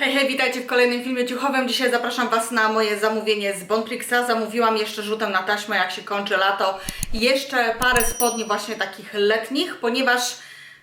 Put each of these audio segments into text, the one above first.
Hej, hej, witajcie w kolejnym filmie ciuchowym. Dzisiaj zapraszam Was na moje zamówienie z Bonprixa. Zamówiłam jeszcze rzutem na taśmę, jak się kończy lato, jeszcze parę spodni właśnie takich letnich, ponieważ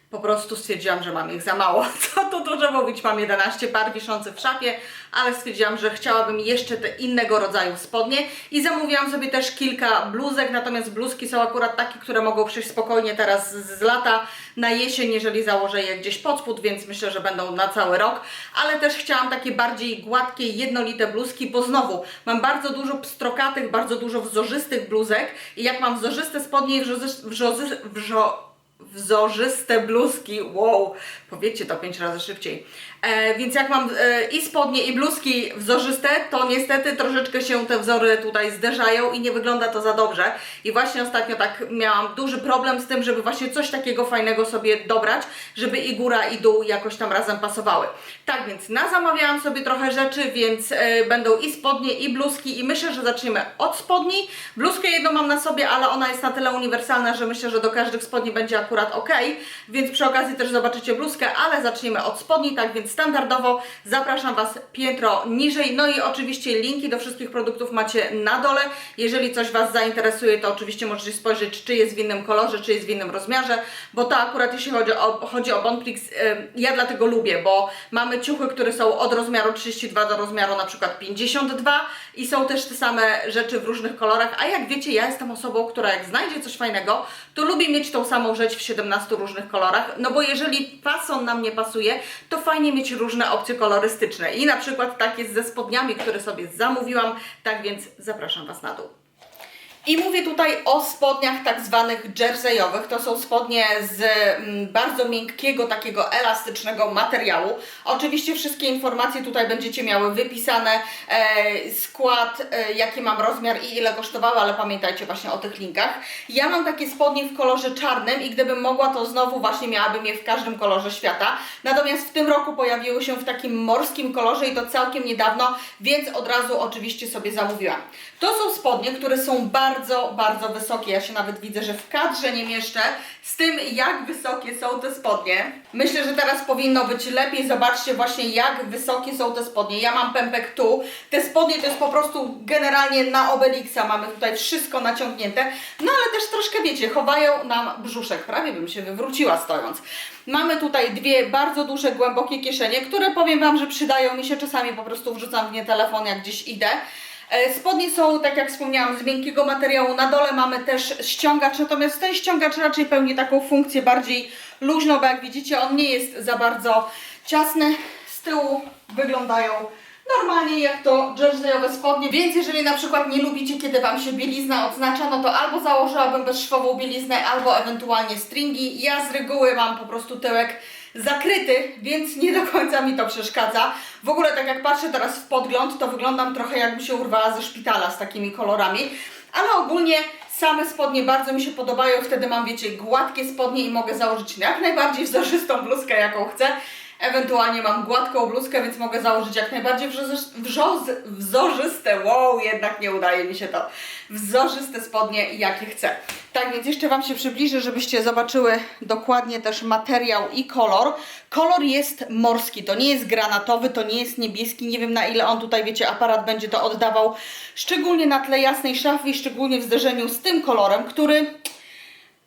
po prostu stwierdziłam, że mam ich za mało. Co tu dużo mówić, mam 11 par wiszących w szafie, ale stwierdziłam, że chciałabym jeszcze te innego rodzaju spodnie. I zamówiłam sobie też kilka bluzek, natomiast bluzki są akurat takie, które mogą przyjść spokojnie teraz z lata na jesień, jeżeli założę je gdzieś pod spód, więc myślę, że będą na cały rok, ale też chciałam takie bardziej gładkie, jednolite bluzki, bo znowu mam bardzo dużo pstrokatych, bardzo dużo wzorzystych bluzek i jak mam wzorzyste spodnie i wrzozy, wrzozy, wrzo, wzorzyste bluzki, wow, powiedzcie to pięć razy szybciej. E, więc jak mam e, i spodnie, i bluzki wzorzyste, to niestety troszeczkę się te wzory tutaj zderzają i nie wygląda to za dobrze. I właśnie ostatnio tak miałam duży problem z tym, żeby właśnie coś takiego fajnego sobie dobrać, żeby i góra, i dół jakoś tam razem pasowały. Tak więc nazamawiałam sobie trochę rzeczy, więc e, będą i spodnie, i bluzki, i myślę, że zaczniemy od spodni. Bluzkę jedną mam na sobie, ale ona jest na tyle uniwersalna, że myślę, że do każdych spodni będzie akurat ok, więc przy okazji też zobaczycie bluzkę, ale zaczniemy od spodni, tak więc standardowo zapraszam Was piętro niżej, no i oczywiście linki do wszystkich produktów macie na dole, jeżeli coś Was zainteresuje, to oczywiście możecie spojrzeć, czy jest w innym kolorze, czy jest w innym rozmiarze, bo to akurat jeśli chodzi o, chodzi o Bonprix, ja dlatego lubię, bo mamy ciuchy, które są od rozmiaru 32 do rozmiaru na przykład 52 i są też te same rzeczy w różnych kolorach, a jak wiecie, ja jestem osobą, która jak znajdzie coś fajnego, to lubi mieć tą samą rzecz w 17 różnych kolorach, no bo jeżeli fason nam nie pasuje, to fajnie mieć różne opcje kolorystyczne i na przykład tak jest ze spodniami, które sobie zamówiłam, tak więc zapraszam Was na dół. I mówię tutaj o spodniach tak zwanych jerseyowych. To są spodnie z mm, bardzo miękkiego, takiego elastycznego materiału. Oczywiście wszystkie informacje tutaj będziecie miały wypisane, e, skład, e, jaki mam rozmiar i ile kosztowały, ale pamiętajcie właśnie o tych linkach. Ja mam takie spodnie w kolorze czarnym i gdybym mogła, to znowu właśnie miałabym je w każdym kolorze świata. Natomiast w tym roku pojawiły się w takim morskim kolorze i to całkiem niedawno, więc od razu oczywiście sobie zamówiłam. To są spodnie, które są bardzo, bardzo wysokie. Ja się nawet widzę, że w kadrze nie mieszczę z tym, jak wysokie są te spodnie. Myślę, że teraz powinno być lepiej. Zobaczcie właśnie, jak wysokie są te spodnie. Ja mam pępek tu. Te spodnie to jest po prostu generalnie na Obelixa. Mamy tutaj wszystko naciągnięte. No ale też troszkę, wiecie, chowają nam brzuszek. Prawie bym się wywróciła stojąc. Mamy tutaj dwie bardzo duże, głębokie kieszenie, które powiem Wam, że przydają mi się. Czasami po prostu wrzucam w nie telefon, jak gdzieś idę. E, Spodnie są, tak jak wspomniałam, z miękkiego materiału. Na dole mamy też ściągacz, natomiast ten ściągacz raczej pełni taką funkcję bardziej luźną, bo jak widzicie, on nie jest za bardzo ciasny. Z tyłu wyglądają normalnie jak to jerseyowe spodnie, więc jeżeli na przykład nie lubicie, kiedy Wam się bielizna odznacza, no to albo założyłabym bezszwową bieliznę, albo ewentualnie stringi. Ja z reguły mam po prostu tyłek zakryty, więc nie do końca mi to przeszkadza. W ogóle tak jak patrzę teraz w podgląd, to wyglądam trochę jakbym się urwała ze szpitala z takimi kolorami, ale ogólnie same spodnie bardzo mi się podobają, wtedy mam wiecie gładkie spodnie i mogę założyć jak najbardziej wzorzystą bluzkę jaką chcę. Ewentualnie mam gładką bluzkę, więc mogę założyć jak najbardziej wzorzyste, wow, jednak nie udaje mi się to, wzorzyste spodnie jakie chcę. Tak więc jeszcze Wam się przybliżę, żebyście zobaczyły dokładnie też materiał i kolor. Kolor jest morski, to nie jest granatowy, to nie jest niebieski, nie wiem na ile on tutaj, wiecie, aparat będzie to oddawał, szczególnie na tle jasnej szafy szczególnie w zderzeniu z tym kolorem, który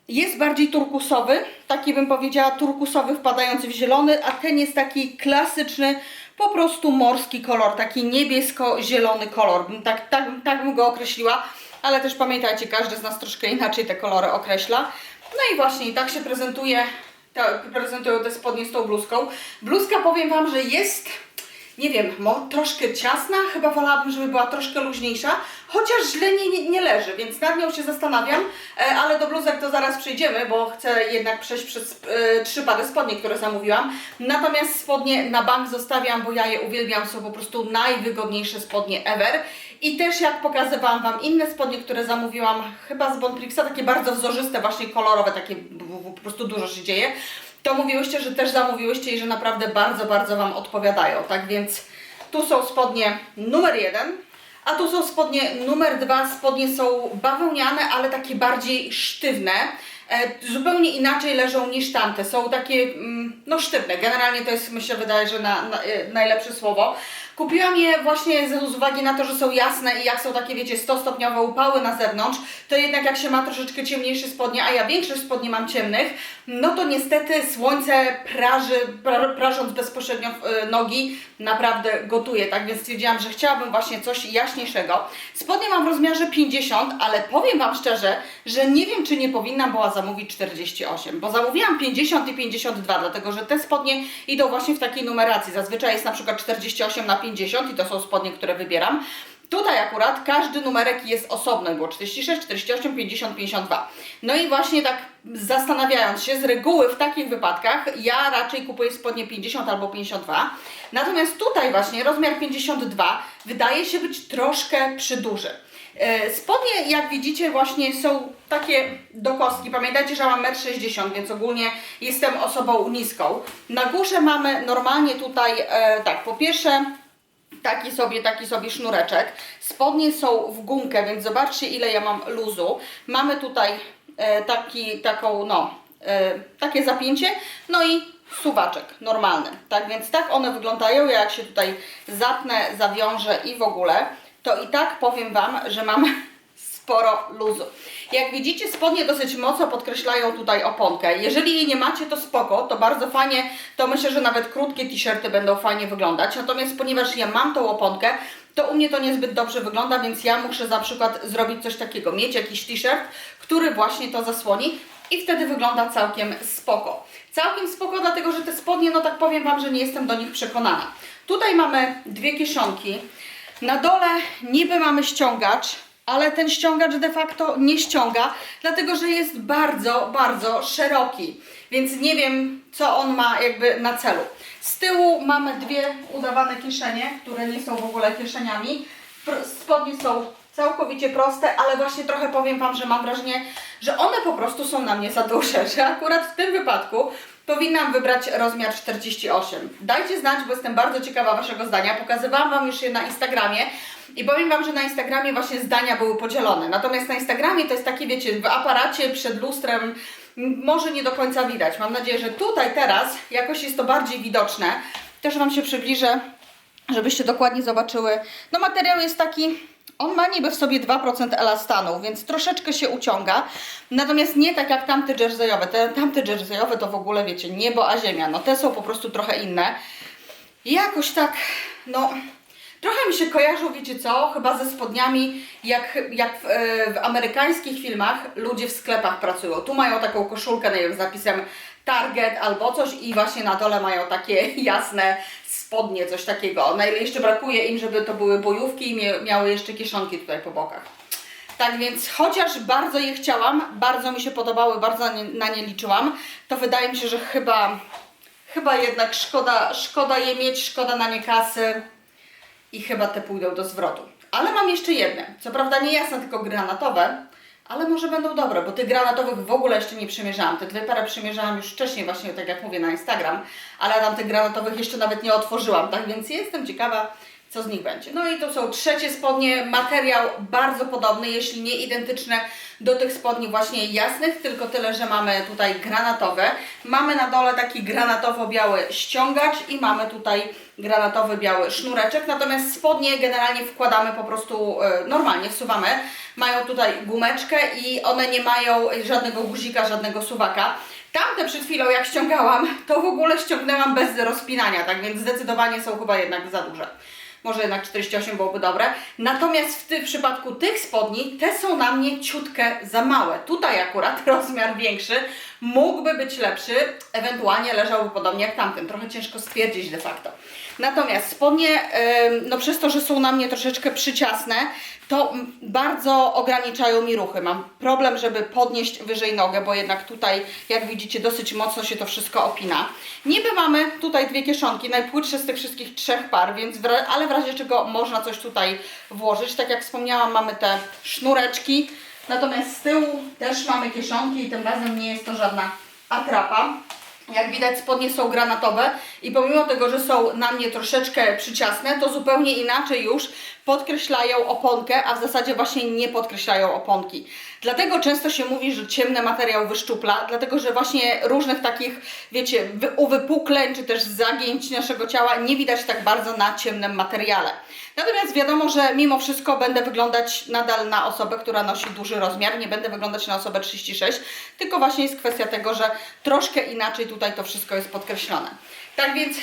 jest bardziej turkusowy, taki bym powiedziała turkusowy wpadający w zielony, a ten jest taki klasyczny, po prostu morski kolor, taki niebiesko-zielony kolor, tak, tak, tak bym go określiła, ale też pamiętajcie, każdy z nas troszkę inaczej te kolory określa. No i właśnie tak się prezentuje, te, prezentują te spodnie z tą bluzką. Bluzka powiem Wam, że jest nie wiem, troszkę ciasna, chyba wolałabym, żeby była troszkę luźniejsza, chociaż źle nie, nie, nie leży, więc nad nią się zastanawiam, e, ale do bluzek to zaraz przejdziemy, bo chcę jednak przejść przez e, trzy pary spodni, które zamówiłam. Natomiast spodnie na bank zostawiam, bo ja je uwielbiam, są po prostu najwygodniejsze spodnie ever. I też jak pokazywałam Wam inne spodnie, które zamówiłam chyba z Bonprixa, takie bardzo wzorzyste, właśnie kolorowe, takie po prostu dużo się dzieje to mówiłyście, że też zamówiłyście i że naprawdę bardzo, bardzo Wam odpowiadają. Tak więc tu są spodnie numer jeden, a tu są spodnie numer dwa. Spodnie są bawełniane, ale takie bardziej sztywne. E, zupełnie inaczej leżą niż tamte. Są takie, mm, no sztywne. Generalnie to jest, myślę, wydaje, że na, na, e, najlepsze słowo. Kupiłam je właśnie z, uwagi na to, że są jasne i jak są takie, wiecie, 100-stopniowe upały na zewnątrz, to jednak jak się ma troszeczkę ciemniejsze spodnie, a ja większość spodni mam ciemnych, no to niestety słońce praży, pra, prażąc bezpośrednio y, nogi, naprawdę gotuje, tak więc stwierdziłam, że chciałabym właśnie coś jaśniejszego. Spodnie mam w rozmiarze 50, ale powiem Wam szczerze, że nie wiem, czy nie powinnam była zamówić 48, bo zamówiłam 50 i 52, dlatego że te spodnie idą właśnie w takiej numeracji. Zazwyczaj jest na przykład 48 na 50 i to są spodnie, które wybieram. Tutaj akurat każdy numerek jest osobny, było 46, 48, 50, 52. No i właśnie tak zastanawiając się, z reguły w takich wypadkach ja raczej kupuję spodnie 50 albo 52. Natomiast tutaj właśnie rozmiar 52 wydaje się być troszkę przyduży. E, Spodnie, jak widzicie, właśnie są takie do kostki. Pamiętajcie, że mam 1,60 m, więc ogólnie jestem osobą niską. Na górze mamy normalnie tutaj, e, tak, po pierwsze taki sobie, taki sobie sznureczek. Spodnie są w gumkę, więc zobaczcie ile ja mam luzu. Mamy tutaj e, taki, taką, no, e, takie zapięcie, no i suwaczek normalny. Tak więc tak one wyglądają. Ja jak się tutaj zapnę, zawiążę i w ogóle, to i tak powiem Wam, że mam sporo luzu. Jak widzicie, spodnie dosyć mocno podkreślają tutaj oponkę. Jeżeli jej nie macie, to spoko, to bardzo fajnie, to myślę, że nawet krótkie t-shirty będą fajnie wyglądać. Natomiast ponieważ ja mam tą oponkę, to u mnie to niezbyt dobrze wygląda, więc ja muszę na przykład zrobić coś takiego, mieć jakiś t-shirt, który właśnie to zasłoni i wtedy wygląda całkiem spoko. Całkiem spoko, dlatego że te spodnie, no tak powiem Wam, że nie jestem do nich przekonana. Tutaj mamy dwie kieszonki. Na dole niby mamy ściągacz, ale ten ściągacz de facto nie ściąga, dlatego że jest bardzo, bardzo szeroki. Więc nie wiem, co on ma jakby na celu. Z tyłu mamy dwie udawane kieszenie, które nie są w ogóle kieszeniami. Spodnie są całkowicie proste, ale właśnie trochę powiem Wam, że mam wrażenie, że one po prostu są na mnie za duże, że akurat w tym wypadku powinnam wybrać rozmiar 48. Dajcie znać, bo jestem bardzo ciekawa Waszego zdania. Pokazywałam Wam już je na Instagramie i powiem Wam, że na Instagramie właśnie zdania były podzielone. Natomiast na Instagramie to jest takie, wiecie, w aparacie przed lustrem może nie do końca widać. Mam nadzieję, że tutaj teraz jakoś jest to bardziej widoczne. Też Wam się przybliżę, żebyście dokładnie zobaczyły. No materiał jest taki, on ma niby w sobie 2% elastanu, więc troszeczkę się uciąga. Natomiast nie tak jak tamte jerseyowe. Te tamte jerseyowe to w ogóle wiecie, niebo a ziemia. No te są po prostu trochę inne. I jakoś tak, no... Trochę mi się kojarzą, wiecie co, chyba ze spodniami, jak, jak w, e, w amerykańskich filmach ludzie w sklepach pracują. Tu mają taką koszulkę, wiem, z napisem Target albo coś i właśnie na dole mają takie jasne spodnie, coś takiego. No i jeszcze brakuje im, żeby to były bojówki i miały jeszcze kieszonki tutaj po bokach. Tak więc chociaż bardzo je chciałam, bardzo mi się podobały, bardzo na na nie liczyłam, to wydaje mi się, że chyba, chyba jednak szkoda, szkoda je mieć, szkoda na nie kasy i chyba te pójdą do zwrotu. Ale mam jeszcze jedne. Co prawda nie jasne, tylko granatowe, ale może będą dobre, bo tych granatowych w ogóle jeszcze nie przymierzałam. Te dwie pary przymierzałam już wcześniej, właśnie tak jak mówię, na Instagram, ale tam tych granatowych jeszcze nawet nie otworzyłam, tak więc jestem ciekawa, co z nich będzie. No i to są trzecie spodnie, materiał bardzo podobny, jeśli nie identyczny do tych spodni właśnie jasnych, tylko tyle, że mamy tutaj granatowe. Mamy na dole taki granatowo-biały ściągacz i mamy tutaj granatowy biały sznureczek, natomiast spodnie generalnie wkładamy po prostu e, normalnie, wsuwamy. Mają tutaj gumeczkę i one nie mają żadnego guzika, żadnego suwaka. Tamte przed chwilą jak ściągałam, to w ogóle ściągnęłam bez rozpinania, tak więc zdecydowanie są chyba jednak za duże. Może jednak 48 byłoby dobre. Natomiast w, ty, w przypadku tych spodni, te są na mnie ciutkę za małe. Tutaj akurat rozmiar większy mógłby być lepszy, ewentualnie leżałby podobnie jak tamten. Trochę ciężko stwierdzić de facto. Natomiast spodnie, no przez to, że są na mnie troszeczkę przyciasne, to bardzo ograniczają mi ruchy. Mam problem, żeby podnieść wyżej nogę, bo jednak tutaj, jak widzicie, dosyć mocno się to wszystko opina. Niby mamy tutaj dwie kieszonki, najpłytsze z tych wszystkich trzech par, więc w, ale w razie czego można coś tutaj włożyć. Tak jak wspomniałam, mamy te sznureczki, natomiast z tyłu też mamy kieszonki i tym razem nie jest to żadna atrapa. Jak widać spodnie są granatowe i pomimo tego, że są na mnie troszeczkę przyciasne, to zupełnie inaczej już podkreślają oponkę, a w zasadzie właśnie nie podkreślają oponki. Dlatego często się mówi, że ciemny materiał wyszczupla, dlatego że właśnie różnych takich, wiecie, wy- uwypukleń czy też zagięć naszego ciała nie widać tak bardzo na ciemnym materiale. Natomiast wiadomo, że mimo wszystko będę wyglądać nadal na osobę, która nosi duży rozmiar, nie będę wyglądać na osobę 36, tylko właśnie jest kwestia tego, że troszkę inaczej tutaj to wszystko jest podkreślone. Tak więc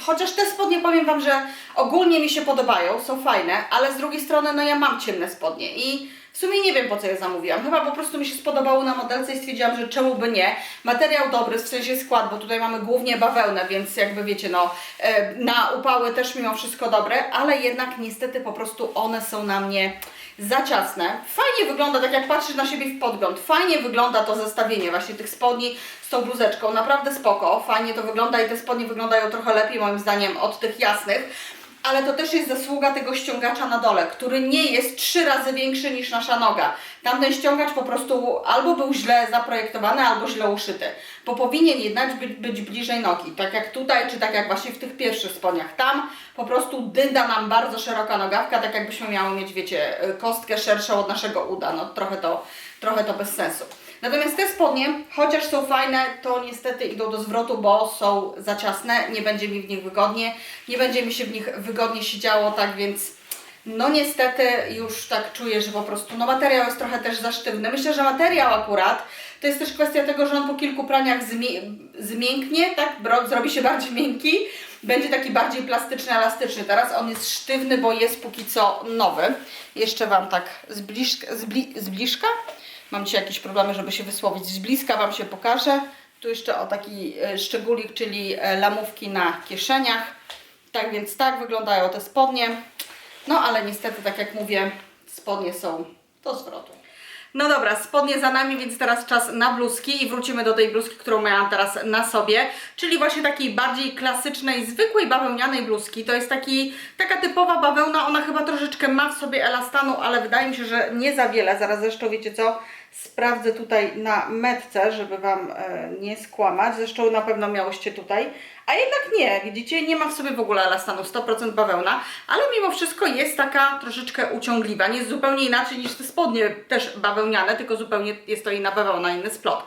Chociaż te spodnie powiem Wam, że ogólnie mi się podobają, są fajne, ale z drugiej strony no ja mam ciemne spodnie i w sumie nie wiem po co je zamówiłam. Chyba po prostu mi się spodobało na modelce i stwierdziłam, że czemu by nie. Materiał dobry, w sensie skład, bo tutaj mamy głównie bawełnę, więc jakby wiecie, no e, na upały też mimo wszystko dobre, ale jednak niestety po prostu one są na mnie za ciasne. Fajnie wygląda, tak jak patrzysz na siebie w podgląd, fajnie wygląda to zestawienie właśnie tych spodni z tą bluzeczką, naprawdę spoko, fajnie to wygląda i te spodnie wyglądają trochę lepiej moim zdaniem od tych jasnych. Ale to też jest zasługa tego ściągacza na dole, który nie jest trzy razy większy niż nasza noga. Tamten ściągacz po prostu albo był źle zaprojektowany, albo źle uszyty. Bo powinien jednak być, być bliżej nogi, tak jak tutaj, czy tak jak właśnie w tych pierwszych spodniach. Tam po prostu dynda nam bardzo szeroka nogawka, tak jakbyśmy miały mieć, wiecie, kostkę szerszą od naszego uda. No trochę to, trochę to bez sensu. Natomiast te spodnie, chociaż są fajne, to niestety idą do zwrotu, bo są za ciasne, nie będzie mi w nich wygodnie, nie będzie mi się w nich wygodnie siedziało, tak więc no niestety już tak czuję, że po prostu no materiał jest trochę też za sztywny. Myślę, że materiał akurat to jest też kwestia tego, że on po kilku praniach zmięknie, tak, zrobi się bardziej miękki, będzie taki bardziej plastyczny, elastyczny. Teraz on jest sztywny, bo jest póki co nowy. Jeszcze Wam tak z, bliżka, z, bli z bliżka Mam dzisiaj jakieś problemy, żeby się wysłowić. Z bliska Wam się pokażę. Tu jeszcze o taki e, szczególik, czyli e, lamówki na kieszeniach. Tak więc tak wyglądają te spodnie. No ale niestety, tak jak mówię, spodnie są do zwrotu. No dobra, spodnie za nami, więc teraz czas na bluzki i wrócimy do tej bluzki, którą miałam teraz na sobie, czyli właśnie takiej bardziej klasycznej, zwykłej bawełnianej bluzki. To jest taki, taka typowa bawełna, ona chyba troszeczkę ma w sobie elastanu, ale wydaje mi się, że nie za wiele. Zaraz zresztą wiecie co, sprawdzę tutaj na metce, żeby Wam e, nie skłamać. Zresztą na pewno miałyście tutaj, a jednak nie, widzicie, nie ma w sobie w ogóle elastanu, 100% bawełna, ale mimo wszystko jest taka troszeczkę uciągliwa. Nie jest zupełnie inaczej niż te spodnie też bawełniane, tylko zupełnie jest to inna bawełna, inny splot.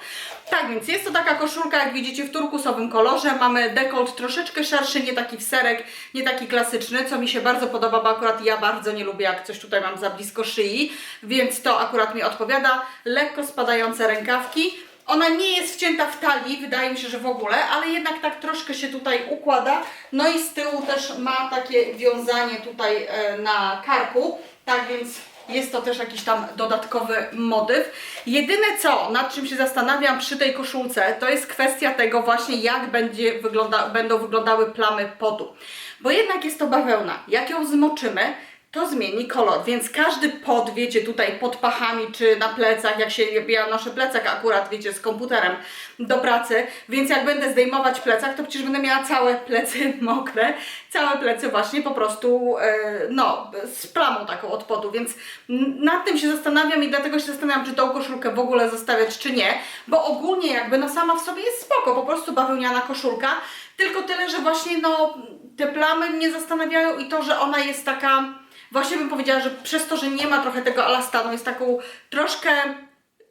Tak więc jest to taka koszulka, jak widzicie, w turkusowym kolorze. Mamy dekolt troszeczkę szerszy, nie taki w serek, nie taki klasyczny, co mi się bardzo podoba, bo akurat ja bardzo nie lubię, jak coś tutaj mam za blisko szyi, więc to akurat mi odpowiada. Lekko spadające rękawki. Ona nie jest wcięta w talii, wydaje mi się, że w ogóle, ale jednak tak troszkę się tutaj układa. No i z tyłu też ma takie wiązanie tutaj e, na karku, tak więc jest to też jakiś tam dodatkowy motyw. Jedyne co, nad czym się zastanawiam przy tej koszulce, to jest kwestia tego właśnie, jak będzie wygląda, będą wyglądały plamy potu. Bo jednak jest to bawełna. Jak ją zmoczymy, to zmieni kolor, więc każdy pot, wiecie, tutaj pod pachami czy na plecach, jak się, ja noszę plecak akurat, wiecie, z komputerem do pracy, więc jak będę zdejmować plecak, to przecież będę miała całe plecy mokre, całe plecy właśnie po prostu, e, no, z plamą taką od potu, więc nad tym się zastanawiam i dlatego się zastanawiam, czy tą koszulkę w ogóle zostawiać, czy nie, bo ogólnie jakby, no sama w sobie jest spoko, po prostu bawełniana koszulka, tylko tyle, że właśnie, no, te plamy mnie zastanawiają i to, że ona jest taka właśnie bym powiedziała, że przez to, że nie ma trochę tego elastanu, jest taką troszkę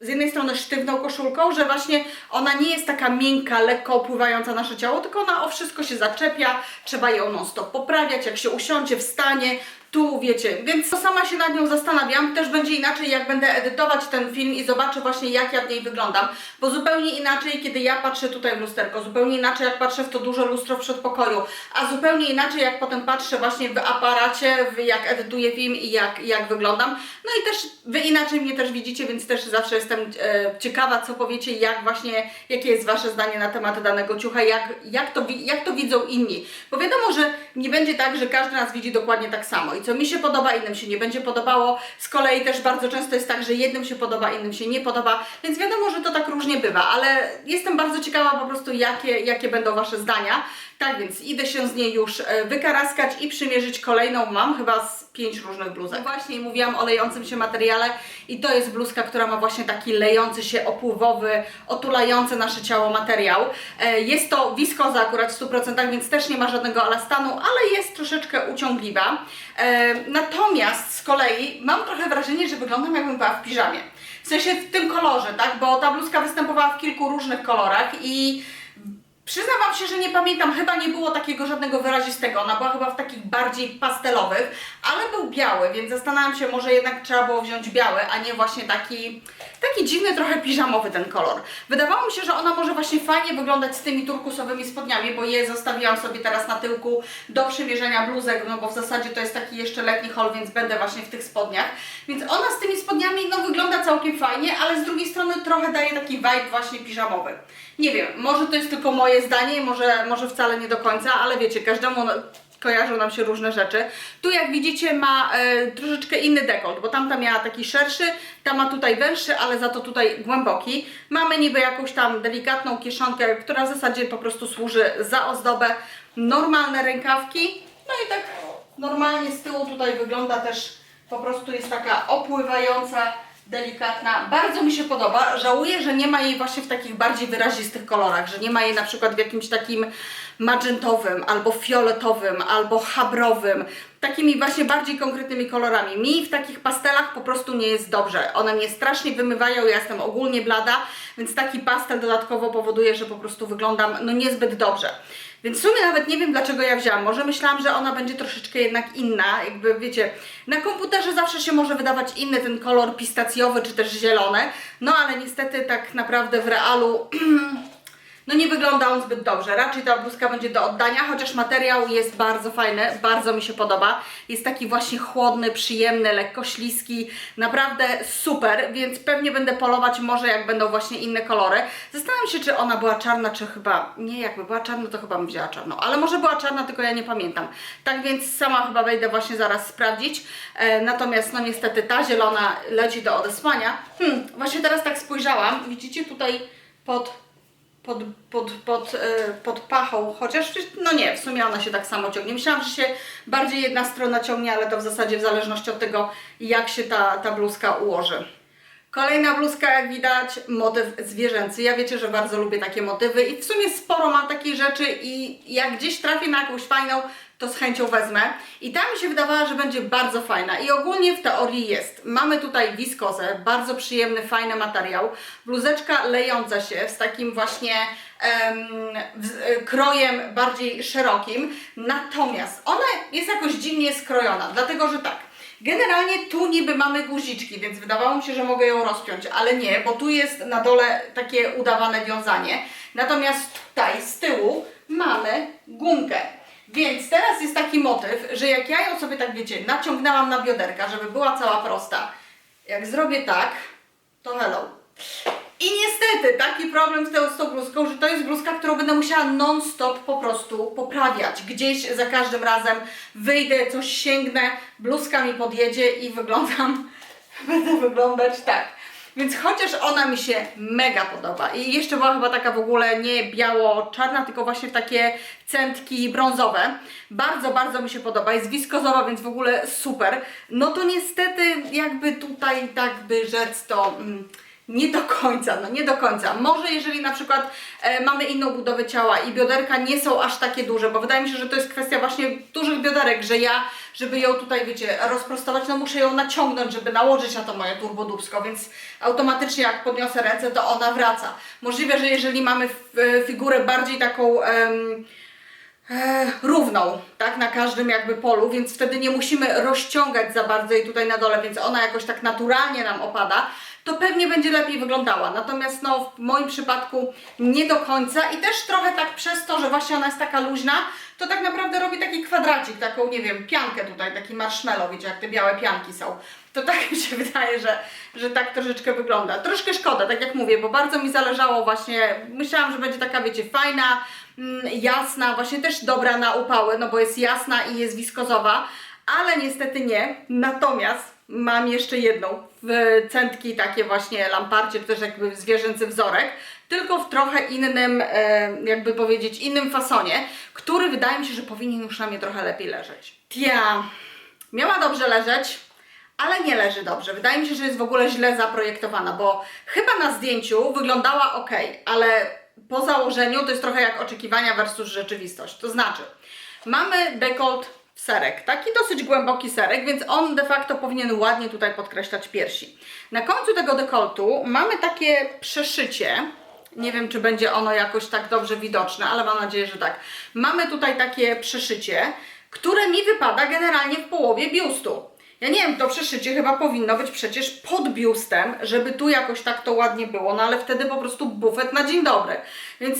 z jednej strony sztywną koszulką, że właśnie ona nie jest taka miękka, lekko opływająca nasze ciało, tylko ona o wszystko się zaczepia, trzeba ją non stop poprawiać, jak się usiądzie, wstanie, tu wiecie, więc to sama się nad nią zastanawiam, też będzie inaczej jak będę edytować ten film i zobaczę właśnie jak ja w niej wyglądam, bo zupełnie inaczej kiedy ja patrzę tutaj w lusterko, zupełnie inaczej jak patrzę w to duże lustro w przedpokoju, a zupełnie inaczej jak potem patrzę właśnie w aparacie, w jak edytuję film i jak, jak wyglądam, no i też Wy inaczej mnie też widzicie, więc też zawsze jestem e, ciekawa co powiecie, jak właśnie, jakie jest Wasze zdanie na temat danego ciucha, jak, jak, to, jak to widzą inni, bo wiadomo, że nie będzie tak, że każdy nas widzi dokładnie tak samo i co mi się podoba, innym się nie będzie podobało. Z kolei też bardzo często jest tak, że jednym się podoba, innym się nie podoba, więc wiadomo, że to tak różnie bywa, ale jestem bardzo ciekawa po prostu, jakie, jakie będą Wasze zdania. Tak więc idę się z niej już e, wykaraskać i przymierzyć kolejną. Mam chyba z pięć różnych bluzek. Właśnie mówiłam o lejącym się materiale i to jest bluzka, która ma właśnie taki lejący się, opływowy, otulający nasze ciało materiał. E, Jest to wiskoza akurat w 100%, więc też nie ma żadnego elastanu, ale jest troszeczkę uciągliwa. E, Natomiast z kolei mam trochę wrażenie, że wyglądam jakbym była w piżamie. W sensie w tym kolorze, tak? Bo ta bluzka występowała w kilku różnych kolorach i Przyznam Wam się, że nie pamiętam, chyba nie było takiego żadnego wyrazistego. Ona była chyba w takich bardziej pastelowych, ale był biały, więc zastanawiam się, może jednak trzeba było wziąć biały, a nie właśnie taki, taki dziwny, trochę piżamowy ten kolor. Wydawało mi się, że ona może właśnie fajnie wyglądać z tymi turkusowymi spodniami, bo je zostawiłam sobie teraz na tyłku do przymierzenia bluzek, no bo w zasadzie to jest taki jeszcze letni haul, więc będę właśnie w tych spodniach. Więc ona z tymi spodniami no wygląda całkiem fajnie, ale z drugiej strony trochę daje taki vibe właśnie piżamowy. Nie wiem, może to jest tylko moje zdanie, może, może wcale nie do końca, ale wiecie, każdemu no, kojarzą nam się różne rzeczy. Tu jak widzicie ma e, troszeczkę inny dekolt, bo tamta miała taki szerszy, ta ma tutaj węższy, ale za to tutaj głęboki. Mamy niby jakąś tam delikatną kieszonkę, która w zasadzie po prostu służy za ozdobę. Normalne rękawki, no i tak normalnie z tyłu tutaj wygląda też, po prostu jest taka opływająca, delikatna. Bardzo mi się podoba. Żałuję, że nie ma jej właśnie w takich bardziej wyrazistych kolorach, że nie ma jej na przykład w jakimś takim magentowym, albo fioletowym, albo chabrowym. Takimi właśnie bardziej konkretnymi kolorami. Mi w takich pastelach po prostu nie jest dobrze. One mnie strasznie wymywają, ja jestem ogólnie blada, więc taki pastel dodatkowo powoduje, że po prostu wyglądam no niezbyt dobrze. Więc w sumie nawet nie wiem dlaczego ja wzięłam. Może myślałam, że ona będzie troszeczkę jednak inna. Jakby wiecie, na komputerze zawsze się może wydawać inny ten kolor pistacjowy czy też zielony. No ale niestety tak naprawdę w realu no nie wygląda on zbyt dobrze. Raczej ta bluzka będzie do oddania, chociaż materiał jest bardzo fajny, bardzo mi się podoba. Jest taki właśnie chłodny, przyjemny, lekko śliski, naprawdę super, więc pewnie będę polować może jak będą właśnie inne kolory. Zastanawiam się, czy ona była czarna, czy chyba, nie jakby była czarna, to chyba bym wzięła czarną, ale może była czarna, tylko ja nie pamiętam. Tak więc sama chyba wejdę właśnie zaraz sprawdzić. E, natomiast no niestety ta zielona leci do odesłania. Hmm, właśnie teraz tak spojrzałam, widzicie tutaj pod pod, pod, pod, e, pod pachą, chociaż no nie, w sumie ona się tak samo ciągnie. Myślałam, że się bardziej jedna strona ciągnie, ale to w zasadzie w zależności od tego, jak się ta, ta bluzka ułoży. Kolejna bluzka, jak widać, motyw zwierzęcy. Ja wiecie, że bardzo lubię takie motywy i w sumie sporo mam takich rzeczy i jak gdzieś trafię na jakąś fajną, to z chęcią wezmę. I ta mi się wydawała, że będzie bardzo fajna i ogólnie w teorii jest. Mamy tutaj wiskozę, bardzo przyjemny, fajny materiał. Bluzeczka lejąca się z takim właśnie e, krojem bardziej szerokim. Natomiast ona jest jakoś dziwnie skrojona, dlatego że tak. Generalnie tu niby mamy guziczki, więc wydawało mi się, że mogę ją rozpiąć, ale nie, bo tu jest na dole takie udawane wiązanie. Natomiast tutaj z tyłu mamy gumkę. Więc teraz jest taki motyw, że jak ja ją sobie tak wiecie, naciągnęłam na bioderka, żeby była cała prosta. Jak zrobię tak, to hello. I niestety taki problem z tą, z tą bluzką, że to jest bluzka, którą będę musiała non-stop po prostu poprawiać. Gdzieś za każdym razem wyjdę, coś sięgnę, bluzka mi podjedzie i wyglądam, będę wyglądać tak. Więc chociaż ona mi się mega podoba i jeszcze była chyba taka w ogóle nie biało-czarna, tylko właśnie takie centki brązowe. Bardzo, bardzo mi się podoba. Jest wiskozowa, więc w ogóle super. No to niestety jakby tutaj tak by rzec to... Mm, nie do końca, no nie do końca. Może jeżeli na przykład e, mamy inną budowę ciała i bioderka nie są aż takie duże, bo wydaje mi się, że to jest kwestia właśnie dużych bioderek, że ja, żeby ją tutaj, wiecie, rozprostować, no muszę ją naciągnąć, żeby nałożyć na to moje turbodubsko, więc automatycznie jak podniosę ręce, to ona wraca. Możliwe, że jeżeli mamy e, figurę bardziej taką... em, e, równą, tak, na każdym jakby polu, więc wtedy nie musimy rozciągać za bardzo jej tutaj na dole, więc ona jakoś tak naturalnie nam opada, to pewnie będzie lepiej wyglądała. Natomiast no, w moim przypadku nie do końca i też trochę tak przez to, że właśnie ona jest taka luźna, to tak naprawdę robi taki kwadracik, taką, nie wiem, piankę tutaj, taki marshmallow, wiecie, jak te białe pianki są. To tak mi się wydaje, że, że tak troszeczkę wygląda. Troszkę szkoda, tak jak mówię, bo bardzo mi zależało właśnie, myślałam, że będzie taka, wiecie, fajna, mm, jasna, właśnie też dobra na upały, no bo jest jasna i jest wiskozowa, ale niestety nie. Natomiast mam jeszcze jedną centki takie właśnie lamparcie, też jakby zwierzęcy wzorek. tylko w trochę innym, e, jakby powiedzieć, innym fasonie, który wydaje mi się, że powinien już na mnie trochę lepiej leżeć. Tia miała dobrze leżeć, ale nie leży dobrze. Wydaje mi się, że jest w ogóle źle zaprojektowana, bo chyba na zdjęciu wyglądała ok, ale po założeniu to jest trochę jak oczekiwania versus rzeczywistość. To znaczy, mamy dekolt serek, taki dosyć głęboki serek, więc on de facto powinien ładnie tutaj podkreślać piersi. Na końcu tego dekoltu mamy takie przeszycie, nie wiem, czy będzie ono jakoś tak dobrze widoczne, ale mam nadzieję, że tak. Mamy tutaj takie przeszycie, które mi wypada generalnie w połowie biustu. Ja nie wiem, to przeszycie chyba powinno być przecież pod biustem, żeby tu jakoś tak to ładnie było, no ale wtedy po prostu bufet na dzień dobry. Więc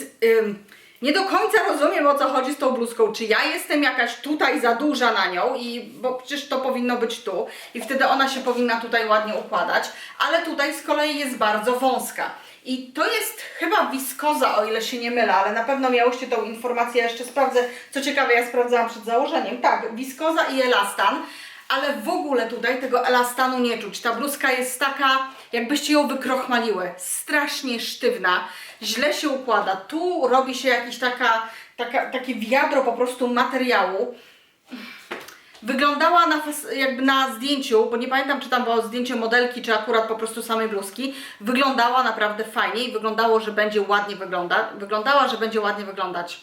nie do końca rozumiem o co chodzi z tą bluzką. Czy ja jestem jakaś tutaj za duża na nią, i bo przecież to powinno być tu i wtedy ona się powinna tutaj ładnie układać, ale tutaj z kolei jest bardzo wąska. I to jest chyba wiskoza, o ile się nie mylę, ale na pewno miałyście tą informację, ja jeszcze sprawdzę. Co ciekawe, ja sprawdzałam przed założeniem. Tak, wiskoza i elastan, ale w ogóle tutaj tego elastanu nie czuć. Ta bluzka jest taka, jakbyście ją wykrochmaliły. Strasznie sztywna, źle się układa. Tu robi się jakieś taka, taka, takie wiadro po prostu materiału. Wyglądała na, jakby na zdjęciu, bo nie pamiętam czy tam było zdjęcie modelki, czy akurat po prostu samej bluzki, wyglądała naprawdę fajnie i wyglądało, że będzie ładnie wyglądać. Wyglądała, że będzie ładnie wyglądać.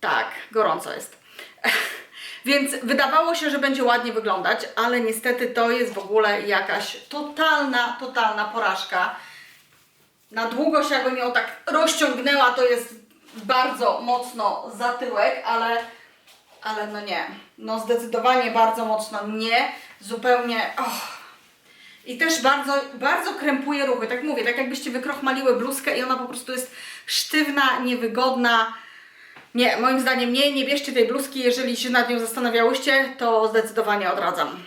Tak, gorąco jest. Więc wydawało się, że będzie ładnie wyglądać, ale niestety to jest w ogóle jakaś totalna, totalna porażka. Na długość jakbym ją tak rozciągnęła, to jest bardzo mocno za tyłek, ale, ale no nie. No zdecydowanie bardzo mocno nie. Zupełnie... Och. I też bardzo, bardzo krępuje ruchy. Tak mówię, tak jakbyście wykrochmaliły bluzkę i ona po prostu jest sztywna, niewygodna. Nie, moim zdaniem nie, nie bierzcie tej bluzki, jeżeli się nad nią zastanawiałyście, to zdecydowanie odradzam.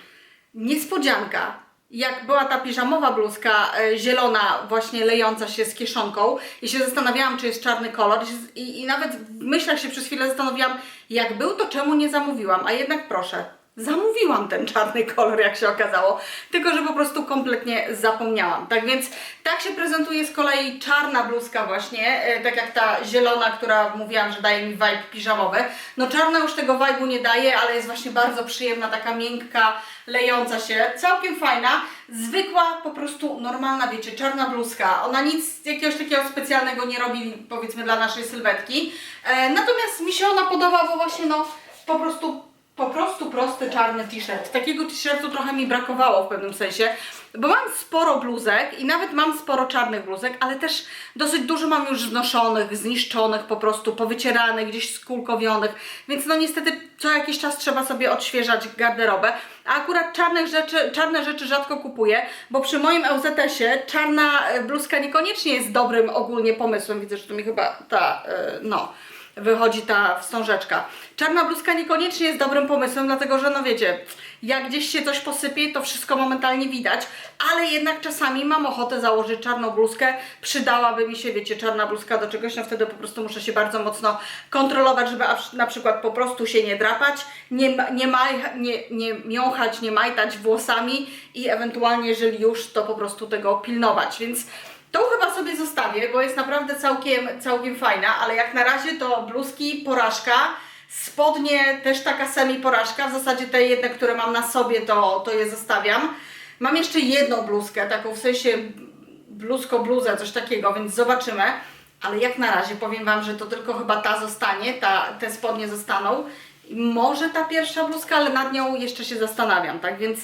Niespodzianka. Jak była ta piżamowa bluzka e, zielona, właśnie lejąca się z kieszonką i się zastanawiałam, czy jest czarny kolor i, i nawet w myślach się przez chwilę zastanawiałam, jak był, to czemu nie zamówiłam, a jednak proszę, zamówiłam ten czarny kolor, jak się okazało, tylko że po prostu kompletnie zapomniałam. Tak więc tak się prezentuje z kolei czarna bluzka właśnie, e, tak jak ta zielona, która mówiłam, że daje mi vibe piżamowy. No czarna już tego vibe'u nie daje, ale jest właśnie bardzo przyjemna, taka miękka, lejąca się, całkiem fajna, zwykła, po prostu normalna, wiecie, czarna bluzka. Ona nic jakiegoś takiego specjalnego nie robi, powiedzmy, dla naszej sylwetki. E, natomiast mi się ona podoba, bo właśnie no, po prostu po prostu prosty czarny t-shirt. Takiego t-shirtu trochę mi brakowało w pewnym sensie, bo mam sporo bluzek i nawet mam sporo czarnych bluzek, ale też dosyć dużo mam już znoszonych, zniszczonych, po prostu powycieranych, gdzieś skulkowionych, więc no niestety co jakiś czas trzeba sobie odświeżać garderobę, a akurat czarnych rzeczy, czarne rzeczy rzadko kupuję, bo przy moim LZS-ie czarna e, bluzka niekoniecznie jest dobrym ogólnie pomysłem, widzę, że tu mi chyba ta, e, no wychodzi ta wstążeczka. Czarna bluzka niekoniecznie jest dobrym pomysłem, dlatego że no wiecie, jak gdzieś się coś posypie, to wszystko momentalnie widać, ale jednak czasami mam ochotę założyć czarną bluzkę, przydałaby mi się, wiecie, czarna bluzka do czegoś, no wtedy po prostu muszę się bardzo mocno kontrolować, żeby na przykład po prostu się nie drapać, nie, nie, maj, nie, nie miąchać, nie majtać włosami i ewentualnie, jeżeli już, to po prostu tego pilnować, więc Tą chyba sobie zostawię, bo jest naprawdę całkiem, całkiem fajna, ale jak na razie to bluzki porażka, spodnie też taka semi porażka, w zasadzie te jedne, które mam na sobie, to, to je zostawiam. Mam jeszcze jedną bluzkę, taką w sensie bluzko, bluzę, coś takiego, więc zobaczymy. Ale jak na razie powiem Wam, że to tylko chyba ta zostanie, ta, te spodnie zostaną. Może ta pierwsza bluzka, ale nad nią jeszcze się zastanawiam, tak więc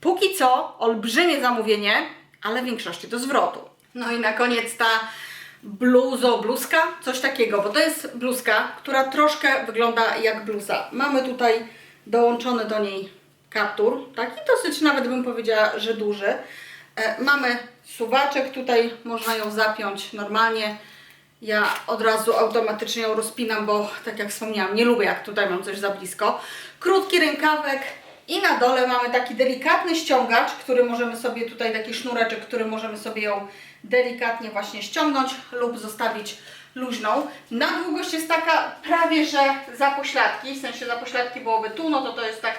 póki co olbrzymie zamówienie, ale w większości do zwrotu. No i na koniec ta bluzo, bluzka, coś takiego, bo to jest bluzka, która troszkę wygląda jak bluza. Mamy tutaj dołączony do niej kaptur, taki dosyć nawet bym powiedziała, że duży. E, mamy suwaczek, tutaj można ją zapiąć normalnie. Ja od razu automatycznie ją rozpinam, bo tak jak wspomniałam, nie lubię jak tutaj mam coś za blisko. Krótki rękawek i na dole mamy taki delikatny ściągacz, który możemy sobie tutaj, taki sznureczek, który możemy sobie ją delikatnie właśnie ściągnąć lub zostawić luźną. Na długość jest taka prawie, że za pośladki, w sensie za pośladki byłoby tu, no to to jest tak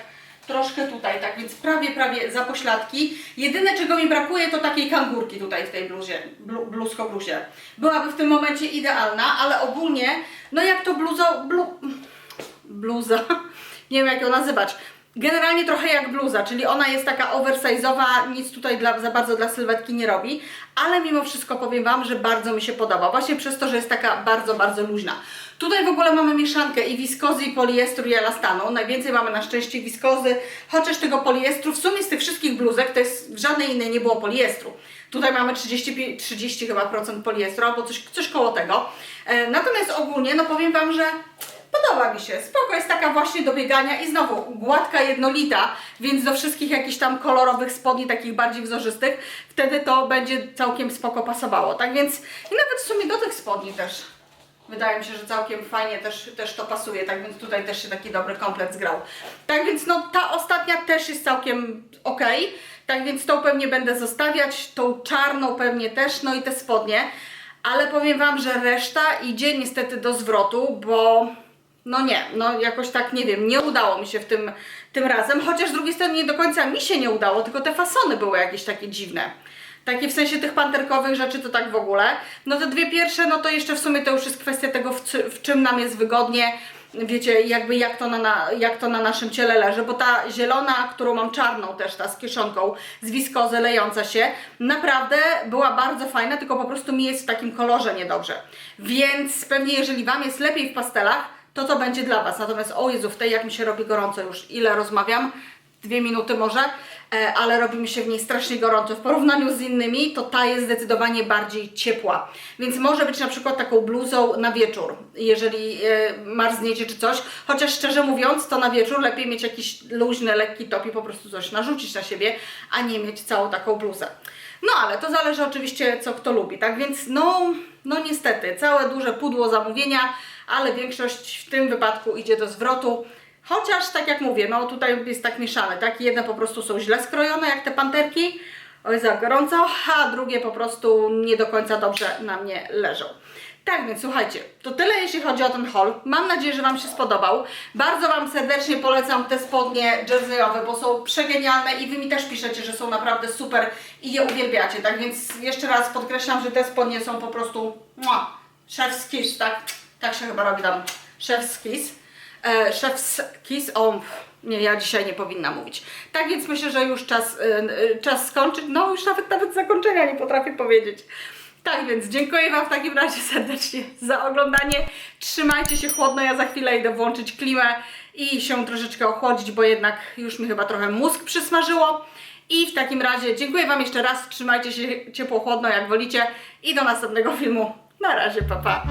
troszkę tutaj, tak więc prawie, prawie za pośladki. Jedyne czego mi brakuje to takiej kangurki tutaj w tej bluzie, blu, bluzko bluzie. Byłaby w tym momencie idealna, ale ogólnie, no jak to bluzo, blu, bluza, nie wiem jak ją nazywać. Generalnie trochę jak bluza, czyli ona jest taka oversize'owa, nic tutaj dla, za bardzo dla sylwetki nie robi, ale mimo wszystko powiem Wam, że bardzo mi się podoba, właśnie przez to, że jest taka bardzo, bardzo luźna. Tutaj w ogóle mamy mieszankę i wiskozy, i poliestru, i elastanu. Najwięcej mamy na szczęście wiskozy, chociaż tego poliestru w sumie z tych wszystkich bluzek to jest w żadnej innej nie było poliestru. Tutaj mamy 30, 30 chyba procent poliestru, albo coś, coś koło tego. E, natomiast ogólnie, no powiem Wam, że Podoba mi się, spoko jest taka właśnie do biegania i znowu gładka, jednolita, więc do wszystkich jakichś tam kolorowych spodni, takich bardziej wzorzystych, wtedy to będzie całkiem spoko pasowało, tak więc i nawet w sumie do tych spodni też. Wydaje mi się, że całkiem fajnie też, też to pasuje, tak więc tutaj też się taki dobry komplet zgrał. Tak więc no ta ostatnia też jest całkiem ok, tak więc tą pewnie będę zostawiać, tą czarną pewnie też, no i te spodnie, ale powiem Wam, że reszta idzie niestety do zwrotu, bo no nie, no jakoś tak nie wiem, nie udało mi się w tym, tym razem, chociaż z drugiej strony nie do końca mi się nie udało, tylko te fasony były jakieś takie dziwne. Takie w sensie tych panterkowych rzeczy to tak w ogóle. No te dwie pierwsze, no to jeszcze w sumie to już jest kwestia tego, w, w czym nam jest wygodnie. Wiecie, jakby jak to, na, jak to na naszym ciele leży, bo ta zielona, którą mam czarną też, ta z kieszonką, z wiskozy lejąca się, naprawdę była bardzo fajna, tylko po prostu mi jest w takim kolorze niedobrze. Więc pewnie jeżeli Wam jest lepiej w pastelach, to to będzie dla Was. Natomiast o Jezu, w tej jak mi się robi gorąco już, ile rozmawiam, dwie minuty może, e, ale robi mi się w niej strasznie gorąco. W porównaniu z innymi, to ta jest zdecydowanie bardziej ciepła. Więc może być na przykład taką bluzą na wieczór, jeżeli e, marzniecie czy coś. Chociaż szczerze mówiąc, to na wieczór lepiej mieć jakiś luźny, lekki top i po prostu coś narzucić na siebie, a nie mieć całą taką bluzę. No ale to zależy oczywiście co kto lubi, tak więc no, no niestety, całe duże pudło zamówienia, ale większość w tym wypadku idzie do zwrotu. Chociaż tak jak mówię, no tutaj jest tak mieszane, tak? Jedne po prostu są źle skrojone, jak te panterki, oj za gorąco, a drugie po prostu nie do końca dobrze na mnie leżą. Tak więc słuchajcie, to tyle jeśli chodzi o ten haul. Mam nadzieję, że Wam się spodobał. Bardzo Wam serdecznie polecam te spodnie jerseyowe, bo są przegenialne i Wy mi też piszecie, że są naprawdę super i je uwielbiacie. Tak więc jeszcze raz podkreślam, że te spodnie są po prostu mua, tak? Tak się chyba robi tam chef's kiss. E, chef's kiss, o nie, ja dzisiaj nie powinna mówić. Tak więc myślę, że już czas, e, e, czas skończyć. No już nawet, nawet zakończenia nie potrafię powiedzieć. Tak więc dziękuję Wam w takim razie serdecznie za oglądanie. Trzymajcie się chłodno, ja za chwilę idę włączyć klimę i się troszeczkę ochłodzić, bo jednak już mi chyba trochę mózg przysmażyło. I w takim razie dziękuję Wam jeszcze raz, trzymajcie się ciepło, chłodno jak wolicie i do następnego filmu. Na razie, pa pa!